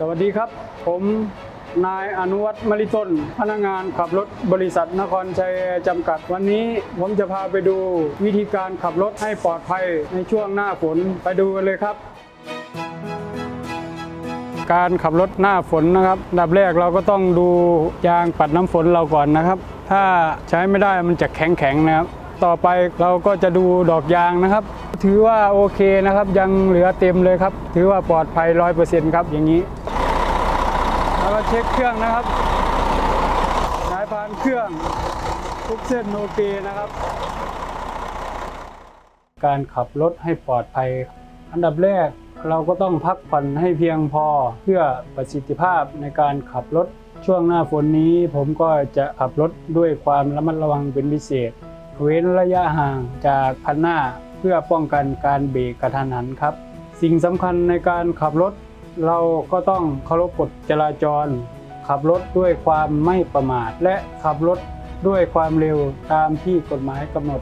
สวัสดีครับ ผมนายอนุวัฒน์มริตนพนักงานขับรถบริษัทนครชัยจำกัด วันนี้ผมจะพาไปดูวิธีการขับรถให้ปลอดภัยในช่วงหน้าฝนไปดูกันเลยครับ การขับรถหน้าฝนนะครับดับแรกเราก็ต้องดูยางปัดน้ำฝนเราก่อนนะครับ ถ้าใช้ไม่ได้มันจะแข็งๆนะครับต่อไปเราก็จะดูดอกยางนะครับ ถือว่าโอเคนะครับ ยังเหลือเต็มเลยครับ ถือว่าปลอดภัยร้อยเปอร์เซ็นต์ครับอย่างนี้ แล้วก็เช็คเครื่องนะครับ สายพานเครื่องทุกเส้นโอเคนะครับ การขับรถให้ปลอดภัย อันดับแรกเราก็ต้องพักผ่อนให้เพียงพอเพื่อประสิทธิภาพในการขับรถช่วงหน้าฝนนี้ผมก็จะขับรถด้วยความระมัดระวังเป็นพิเศษ เว้นระยะห่างจากคันหน้าเพื่อป้องกันการเบรกกระทันหันครับ สิ่งสำคัญในการขับรถ เราก็ต้องเคารพกฎจราจร ขับรถด้วยความไม่ประมาท และขับรถด้วยความเร็วตามที่กฎหมายกำหนด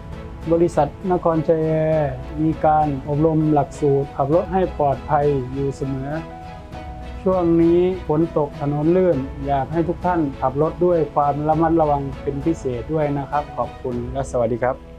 บริษัทนครชัยแอร์มีการอบรมหลักสูตร ขับรถให้ปลอดภัยอยู่เสมอ ช่วงนี้ฝนตกถนนลื่น อยากให้ทุกท่านขับรถด้วยความระมัดระวังเป็นพิเศษด้วยนะครับ ขอบคุณและสวัสดีครับ